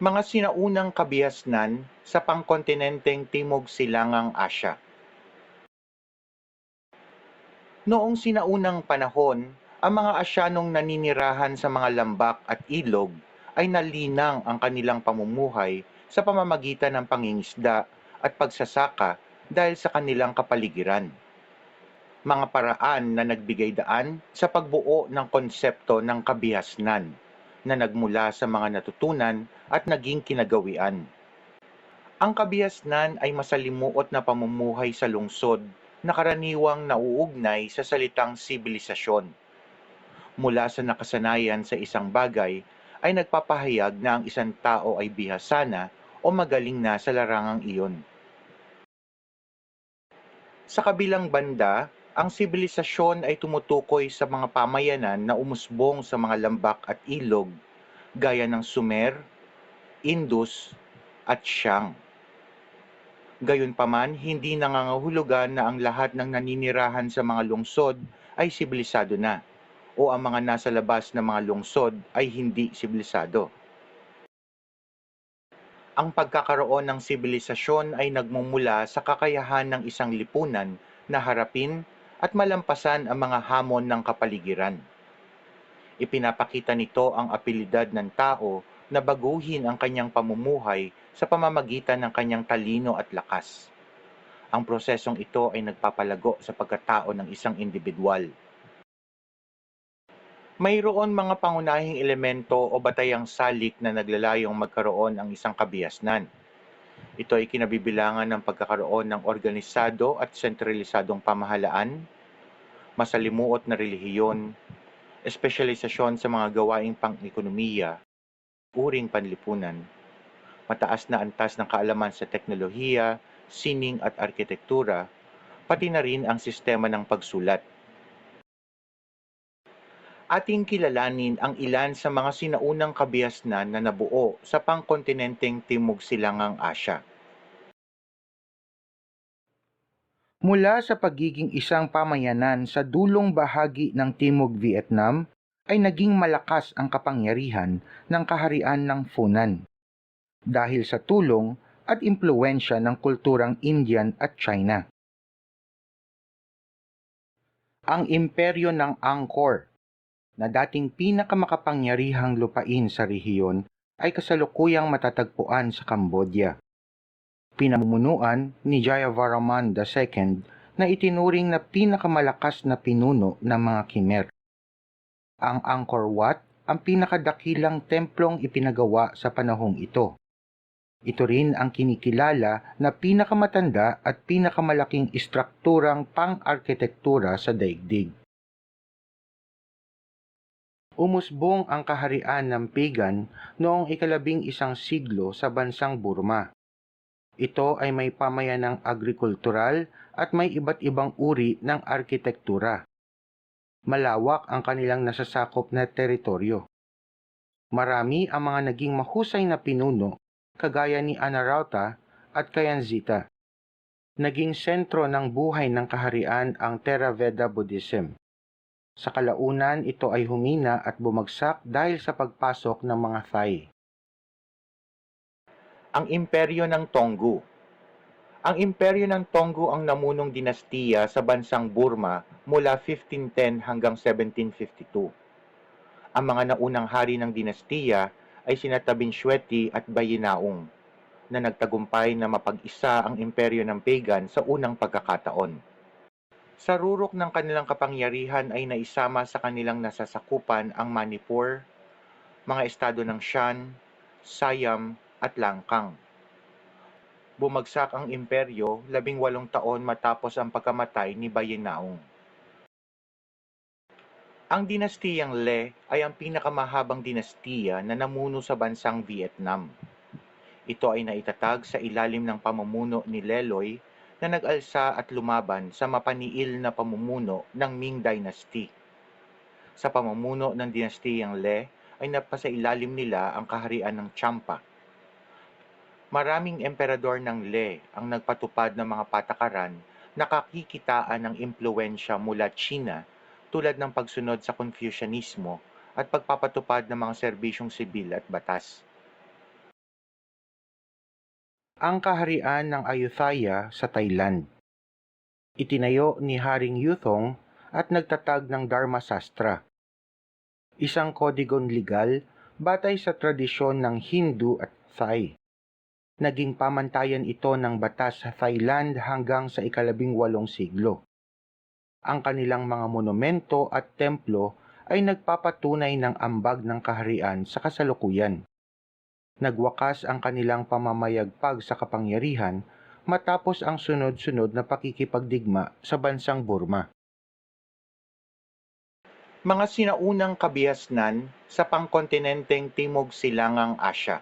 mga sinaunang kabihasnan sa pangkontinenteng Timog Silangang Asya. Noong sinaunang panahon, ang mga Asyanong naninirahan sa mga lambak at ilog ay nalinang ang kanilang pamumuhay sa pamamagitan ng pangingisda at pagsasaka dahil sa kanilang kapaligiran. Mga paraan na nagbigay daan sa pagbuo ng konsepto ng kabihasnan na nagmula sa mga natutunan at naging kinagawian. Ang kabihasnan ay masalimuot na pamumuhay sa lungsod na karaniwang nauugnay sa salitang sibilisasyon. Mula sa nakasanayan sa isang bagay ay nagpapahayag na ang isang tao ay bihasana o magaling na sa larangang iyon. Sa kabilang banda, ang sibilisasyon ay tumutukoy sa mga pamayanan na umusbong sa mga lambak at ilog gaya ng Sumer, Indus, at Siang. Gayunpaman, hindi nangangahulugan na ang lahat ng naninirahan sa mga lungsod ay sibilisado na o ang mga nasa labas ng mga lungsod ay hindi sibilisado. Ang pagkakaroon ng sibilisasyon ay nagmumula sa kakayahan ng isang lipunan na harapin at malampasan ang mga hamon ng kapaligiran. Ipinapakita nito ang abilidad ng tao na baguhin ang kanyang pamumuhay sa pamamagitan ng kanyang talino at lakas. Ang prosesong ito ay nagpapalago sa pagkatao ng isang individual. Mayroon mga pangunahing elemento o batayang salik na naglalayong magkaroon ang isang kabihasnan. Ito ay kinabibilangan ng pagkakaroon ng organisado at sentralisadong pamahalaan, masalimuot na relihiyon, espesyalisasyon sa mga gawaing pang-ekonomiya, uring panlipunan, mataas na antas ng kaalaman sa teknolohiya, sining at arkitektura, pati na rin ang sistema ng pagsulat. Ating kilalanin ang ilan sa mga sinaunang kabihasnan na nabuo sa pangkontinenteng Timog Silangang Asya. Mula sa pagiging isang pamayanan sa dulong bahagi ng Timog Vietnam, ay naging malakas ang kapangyarihan ng kaharian ng Funan dahil sa tulong at impluensya ng kulturang Indian at China. Ang imperyo ng Angkor na dating pinakamakapangyarihang lupain sa rehiyon ay kasalukuyang matatagpuan sa Cambodia. Pinamumunuan ni Jayavarman II na itinuring na pinakamalakas na pinuno ng mga Khmer. Ang Angkor Wat ang pinakadakilang templong ipinagawa sa panahong ito. Ito rin ang kinikilala na pinakamatanda at pinakamalaking istrukturang pang-arkitektura sa daigdig umusbong ang kaharian ng pagan noong ikalabing isang siglo sa bansang Burma. Ito ay may pamayanang agrikultural at may iba't ibang uri ng arkitektura. Malawak ang kanilang nasasakop na teritoryo. Marami ang mga naging mahusay na pinuno kagaya ni Anarauta at Kayanzita. Naging sentro ng buhay ng kaharian ang Theravada Buddhism. Sa kalaunan, ito ay humina at bumagsak dahil sa pagpasok ng mga Thai. Ang Imperyo ng Tonggu Ang Imperyo ng Tonggu ang namunong dinastiya sa bansang Burma mula 1510 hanggang 1752. Ang mga naunang hari ng dinastiya ay sina Tabinsueti at Bayinaong na nagtagumpay na mapag-isa ang imperyo ng pagan sa unang pagkakataon. Sa rurok ng kanilang kapangyarihan ay naisama sa kanilang nasasakupan ang Manipur, mga estado ng Shan, Siam at Langkang. Bumagsak ang imperyo labing walong taon matapos ang pagkamatay ni Bayinaong. Ang dinastiyang Le ay ang pinakamahabang dinastiya na namuno sa bansang Vietnam. Ito ay naitatag sa ilalim ng pamumuno ni Leloy na nag-alsa at lumaban sa mapaniil na pamumuno ng Ming Dynasty. Sa pamumuno ng dinastiyang Le ay napasailalim nila ang kaharian ng Champa. Maraming emperador ng Le ang nagpatupad ng mga patakaran na kakikitaan ng impluensya mula China tulad ng pagsunod sa Confucianismo at pagpapatupad ng mga serbisyong sibil at batas. ang kaharian ng Ayutthaya sa Thailand. Itinayo ni Haring Yuthong at nagtatag ng Dharma Sastra, isang kodigon legal batay sa tradisyon ng Hindu at Thai. Naging pamantayan ito ng batas sa Thailand hanggang sa ikalabing walong siglo. Ang kanilang mga monumento at templo ay nagpapatunay ng ambag ng kaharian sa kasalukuyan. Nagwakas ang kanilang pamamayagpag sa kapangyarihan matapos ang sunod-sunod na pakikipagdigma sa bansang Burma. Mga sinaunang kabihasnan sa pangkontinenteng Timog Silangang Asya.